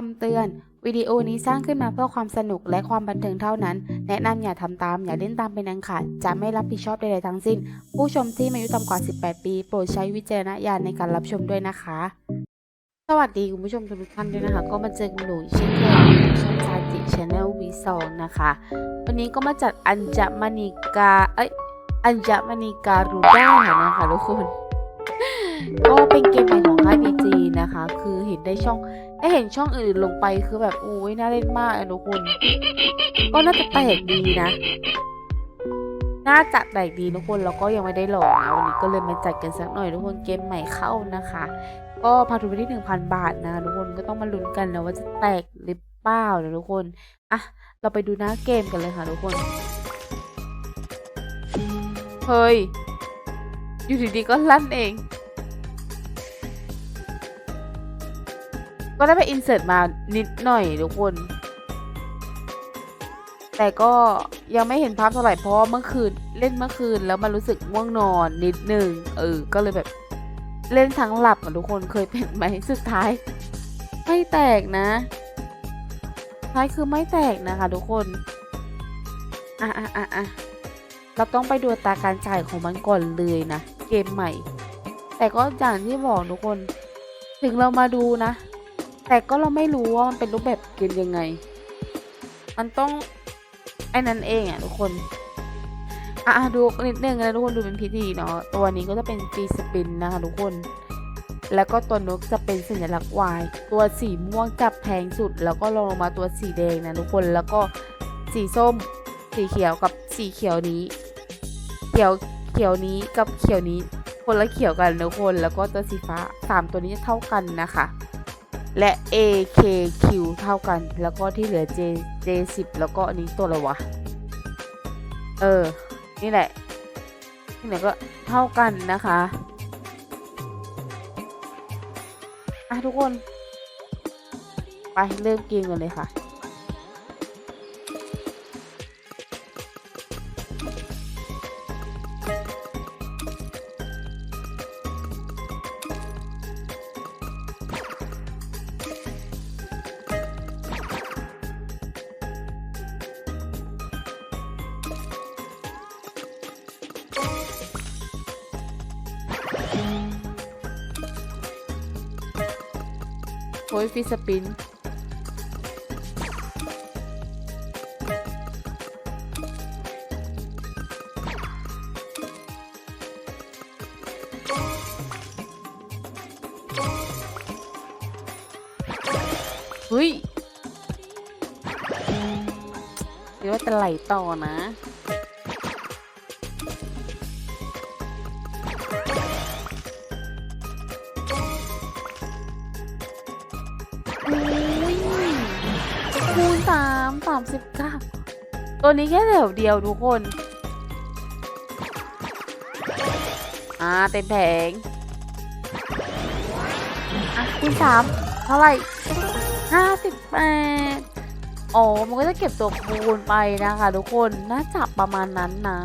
คำเตือน วิดีโอนี้สร้างขึ้นมาเพื่อความสนุกและความบันเทิงเท่านั้น แนะนำอย่าทำตาม อย่าเล่นตามเป็นอันขาดจะไม่รับผิดชอบใดๆทั้งสิ้น ผู้ชมที่มีอายุต่ำกว่า 18 ปี โปรดใช้วิจารณญาณในการรับชมด้วยนะคะ สวัสดีคุณผู้ชมทุกท่านด้วยนะคะ ก็มาเจอกันหนูเช่นเคยช่องซาจิชาแนลวีสองนะคะ วันนี้ก็มาจัดอัญจมณีกาเอ้ยอัญจมณีการูด้านะคะทุกคนก็เป็นเกม นะคะ คือเห็นได้ช่องได้เห็นช่องอื่นลงไปคือแบบโอ้ยน่าเล่นมากอะทุกคนก็น่าจะแปลกดีนะ น่าจะแปลกดีทุกคนแล้วก็ยังไม่ได้หลดนะวันนี้ก็เลยมาจัดกันสักหน่อยทุกคนเกมใหม่เข้านะคะ ก็พาทุนไปที่หนึ่งพันบาทนะคะทุกคนก็ต้องมาลุ้นกันนะว่าจะแตกหรือเปล่านะทุกคนอะเราไปดูหน้าเกมกันเลยค่ะทุกคนเฮ้ยอยู่ดีๆก็ลั่นเอง ก็ได้ไปอินเสิร์ตมานิดหน่อยทุกคน แต่ก็ยังไม่เห็นภาพเท่าไหร่เพราะเมื่อคืนเล่นเมื่อคืนแล้วมันรู้สึกง่วงนอนนิดนึงเออ ก็เลยแบบเล่นทั้งหลับอะทุกคนเคยเป็นไหมสุดท้ายไม่แตกนะท้ายคือไม่แตกนะคะทุกคนอะอะอะอะเราต้องไปดูตาการจ่ายของมันก่อนเลยนะ เกมใหม่ แต่ก็อย่างที่บอกทุกคน ถึงเรามาดูนะ แต่ก็เราไม่รู้ว่ามันเป็นรูปแบบเกมยังไง มันต้องไอ้นั่นเองอะทุกคน อะดูนิดนึงนะทุกคนดูเป็นพิธีเนาะ ตัวนี้ก็จะเป็นปีสปินนะคะทุกคน แล้วก็ตัวนกจะเป็นสัญลักษณ์วาย ตัวสีม่วงจับแพงสุด แล้วก็ลงมาตัวสีแดงนะทุกคน แล้วก็สีส้ม สีเขียวกับสีเขียวนี้ เขียวเขียวนี้กับเขียวนี้ คนละเขียวกันทุกคน แล้วก็ตัวสีฟ้าสามตัวนี้จะเท่ากันนะคะ และ AKQ เท่ากัน แล้วก็ที่เหลือ J J10 แล้วก็อันนี้ตัวอะไรวะ เออ นี่แหละ นี่แหละก็เท่ากันนะคะ อะทุกคน ไปเริ่มเกมกันเลยค่ะ โอ้ยฟิสปินเฮ้ยหรือว่าจะไหลต่อนะ 39 ตัวนี้แค่แถวเดียวทุกคน อ่าเต็มแผง อะที่สามเท่าไหร่ห้าสิบแปดอ๋อ มันก็จะเก็บตัวคูณไปนะคะทุกคน น่าจะประมาณนั้นนะ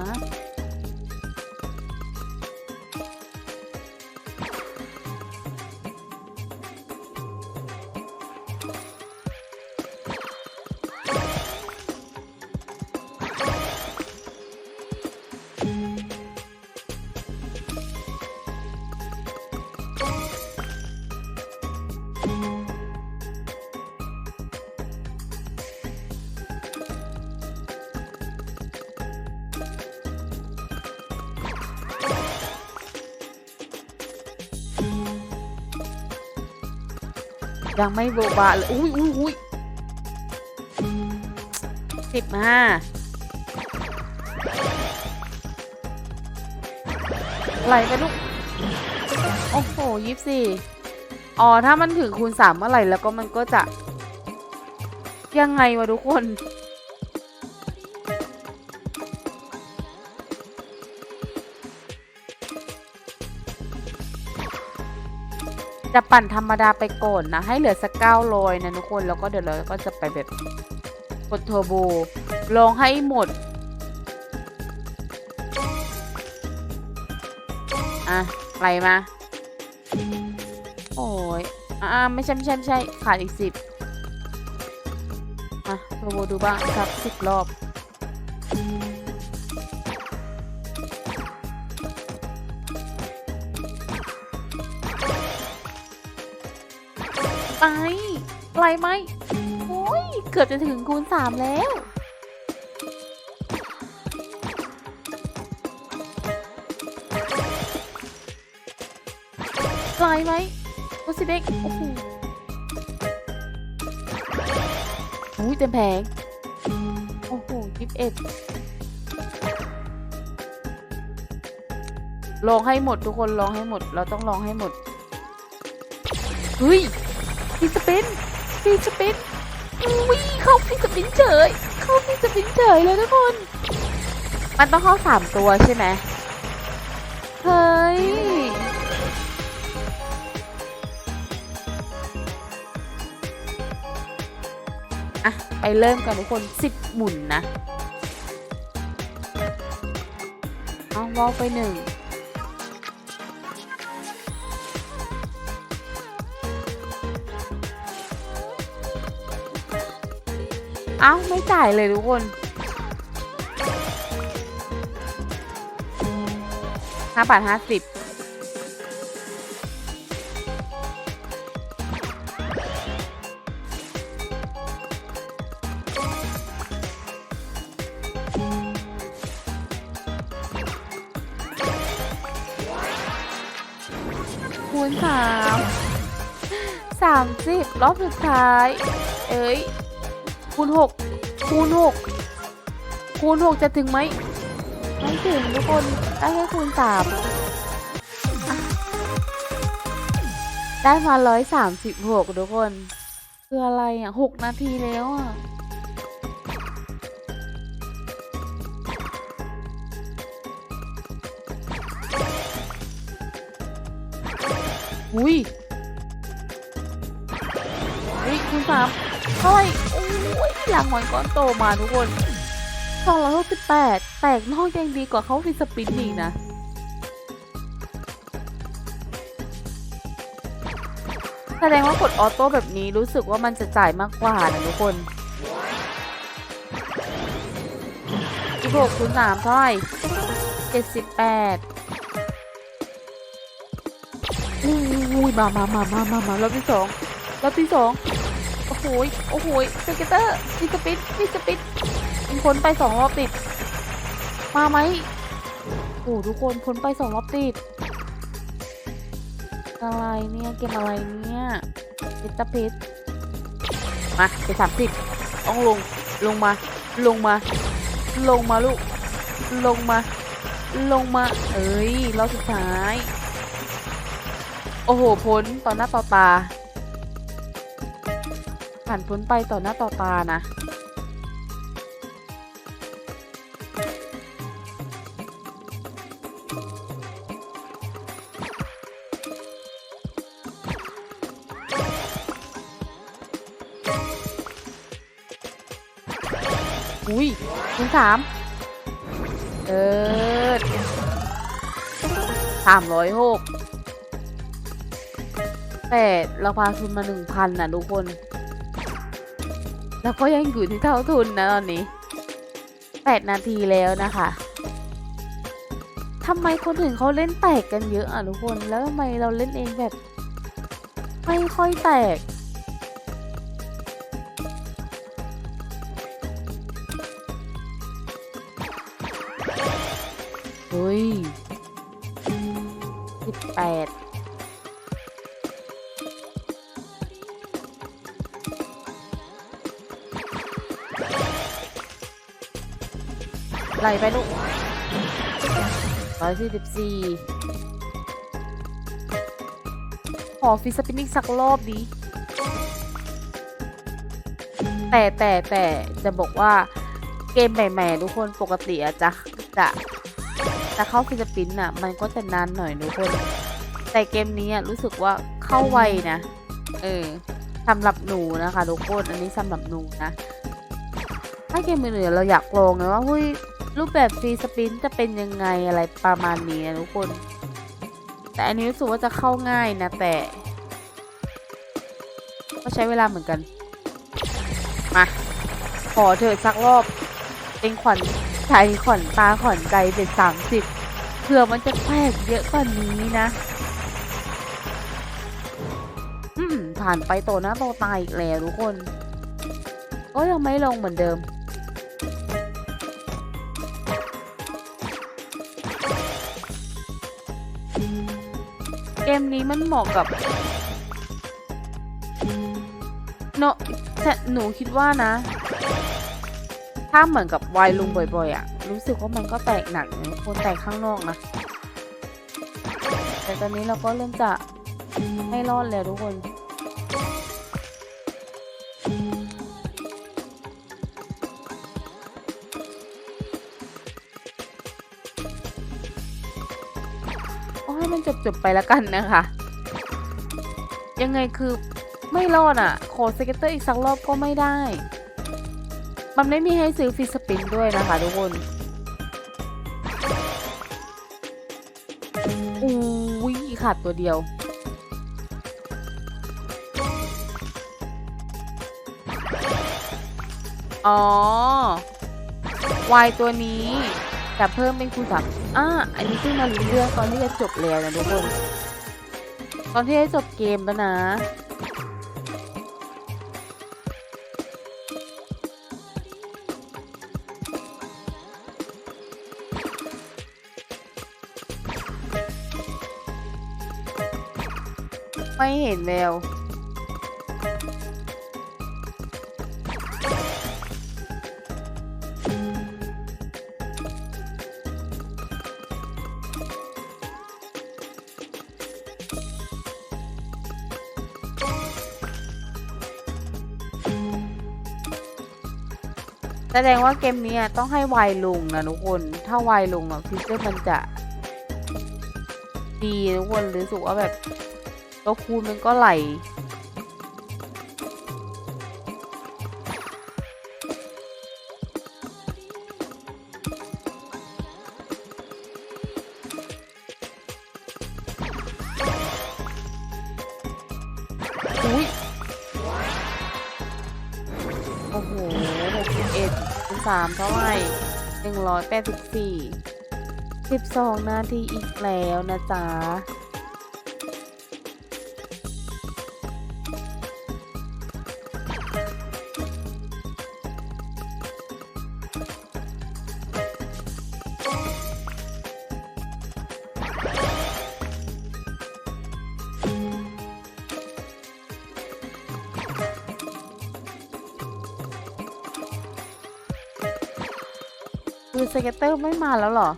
ยังไม่โบบาเลยอุ้ยอุ้ยอุ้ยสิบห้าไหลไปลูก โอ้โหยี่สิบสี่อ๋อ ถ้ามันถึงคูณสามเมื่อไหร่แล้วก็มันก็จะ ยังไงวะทุกคน จะปั่นธรรมดาไปก่อนนะ ให้เหลือสักเก้าลอยนะทุกคนแล้วก็เดี๋ยวเราก็จะไปแบบกดเทอร์โบลองให้หมด อะไหลมา โอ้ยอ่าไม่ใช่ไม่ใช่ไม่ใช่ขาดอีกสิบโรโบดูบ้างสักสิบรอบ ไกลไหมโอ้ยเกือบจะถึงคูณสามแล้ว ไกลไหมโอซิเด็กโอ้โหอุ้ยเต็มแผงโอ้โหยิบเอ็ดลองให้หมดทุกคนลองให้หมด เราต้องลองให้หมด เฮ้ยฟีสปิน ฟีสปินอุ้ยเข้าฟีสปินเฉย เข้าฟีสปินเฉยเลยทุกคน มันต้องเข้าสามตัวใช่ไหมเฮ้ยอะไปเริ่มกันทุกคนสิบหมุนนะ เอาวอลไปหนึ่ง เอ้าไม่จ่ายเลยทุกคนห้าบาทห้าสิบคูณสามสามสิบรอบสุดท้าย เอ้ย คูณหกคูณหกคูณหกจะถึงไหมไม่ถึงทุกคนได้แค่คูณสามได้มาร้อยสามสิบหกทุกคน คืออะไรอะหกนาทีแล้วอะอุ้ยอุ้ยคูณสามเท่าไหร่ อ้ยหลังหอยก้อนโตมาทุกคนสองร้อยหกสิบแปดแตกนอกยังดีกว่าเขาฟิสปินอีกนะ แสดงว่ากดออโต้แบบนี้รู้สึกว่ามันจะจ่ายมากกว่านะทุกคนอีกหกคูณสามเท่าไหร่เจ็ดสิบแปดอุ้ยมามามามามามา รอบที่สองรอบที่สอง โอ้โหยโอ้โหยสเกตเตอร์ฟิสปินฟิสปินมันพ้นไปสองรอบติด มาไหมโอ้ทุกคนพ้นไปสองรอบติด อะไรเนี่ยเกมอะไรเนี่ยเพชรเพชรมาไปสามสิบต้องลงลงมาลงมา ลงมาลูก ลงมา ลงมา เอ้ยรอบสุดท้าย โอ้โหพ้นต่อหน้าต่อตา ผ่านพ้นไปต่อหน้าต่อตานะอุ้ยคูณสามเออสามร้อยหกแต่เราพาทุนมาหนึ่งพันนะทุกคน แล้วก็ยังอยู่ที่เท่าทุนนะตอนนี้แปดนาทีแล้วนะคะทำไมคนอื่นเขาเล่นแตกกันเยอะอะทุกคน แล้วทำไมเราเล่นเองแบบ ไม่ค่อยแตก ไหลไปลูกร้อยสี่สิบสี่ขอฟิสปินนิ่งสักรอบดี แต่แต่แต่จะบอกว่าเกมใหม่ๆทุกคนปกติอะจะจะจะเข้าฟิสปินอะมันก็จะนานหน่อยทุกคน แต่เกมนี้อะรู้สึกว่าเข้าไวนะ เออสำหรับหนูนะคะทุกคนอันนี้สำหรับหนูนะถ้าเกมอื่นๆเราอยากลองไงว่าเฮ้ย รูปแบบฟรีสปินจะเป็นยังไงอะไรประมาณนี้นะทุกคน แต่อันนี้รู้สึกว่าจะเข้าง่ายนะ แต่ก็ใช้เวลาเหมือนกัน มา ขอเถอะสักรอบ เป็นขวัญใจขวัญตาขวัญใจเป็นสามสิบเผื่อมันจะแตกเยอะกว่านี้นะ อืมผ่านไปโตหน้าโตตายอีกแล้วทุกคน ก็ยังไม่ลงเหมือนเดิม มนี้มันเหมาะกับเนอะแต่หนูคิดว่านะ ถ้าเหมือนกับวายลุงบ่อยๆอะรู้สึกว่ามันก็แตกหนักคนแตกข้างนอกนะ แต่ตอนนี้เราก็เริ่มจะให้รอดแล้วทุกคน จบๆไปแล้วกันนะคะ ยังไงคือไม่รอดอะ ขอสเก็ตเตอร์อีกสักรอบก็ไม่ได้ มันไม่มีให้ซื้อฟรีสปินด้วยนะคะทุกคนอุ้ยขาดตัวเดียว อ๋อ วายตัวนี้ จะเพิ่มเป็นคูณสามอ่าอันนี้เพิ่งมารู้เรื่องตอนที่จะจบแล้วนะทุกคน ตอนที่จะจบเกมแล้วนะไม่เห็นแวว แสดงว่าเกมนี้ต้องให้ไวลงนะทุกคน ถ้าวายลงอะฟิเจอร์มันจะ ดีทุกคนหรือสุกว่าแบบตัวคูณมันก็ไหล สามเท่าไหร่หนึ่งร้อยแปดสิบสี่สิบสองนาทีอีกแล้วนะจ๊ะ คือสเก็ตเตอร์ไม่มาแล้วหรอ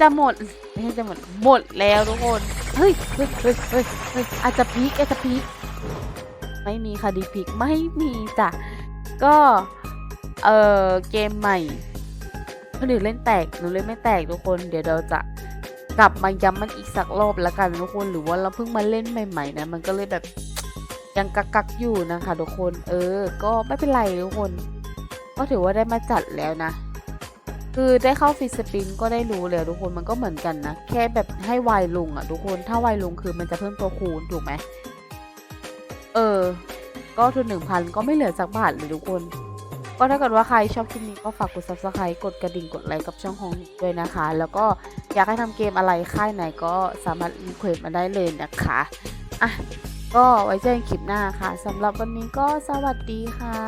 จะหมดไม่ใช่จะหมด หมดแล้วทุกคนเฮ้ยเฮ้ยเฮ้ยเฮ้ยเฮ้ยอาจจะพีคอาจจะพีคไม่มีค่ะดีพีคไม่มีจ้ะ ก็ เออเกมใหม่คนอื่นเล่นแตก หนูเล่นไม่แตกทุกคน เดี๋ยวเราจะกลับมาย้ำมันอีกสักรอบแล้วกันทุกคน หรือว่าเราเพิ่งมาเล่นใหม่ๆนะ มันก็เลยแบบยังกักกักๆอยู่นะคะทุกคน เออ ก็ไม่เป็นไรทุกคน ก็ถือว่าได้มาจัดแล้วนะ คือได้เข้าฟิสปินก็ได้รู้แล้วทุกคนมันก็เหมือนกันนะ แค่แบบให้วายลงอะทุกคนถ้าวายลงคือมันจะเพิ่มตัวคูณถูกไหมเออ ก็ทุนหนึ่งพันก็ไม่เหลือสักบาทเลยทุกคน ก็ถ้าเกิดว่าใครชอบคลิปนี้ก็ฝากกด subscribe กดกระดิ่งกดไลค์กับช่องของหนูด้วยนะคะ แล้วก็อยากให้ทำเกมอะไรค่ายไหนก็สามารถรีเควสมาได้เลยนะคะอะก็ไว้เจอกันคลิปหน้าค่ะสำหรับวันนี้ก็สวัสดีค่ะ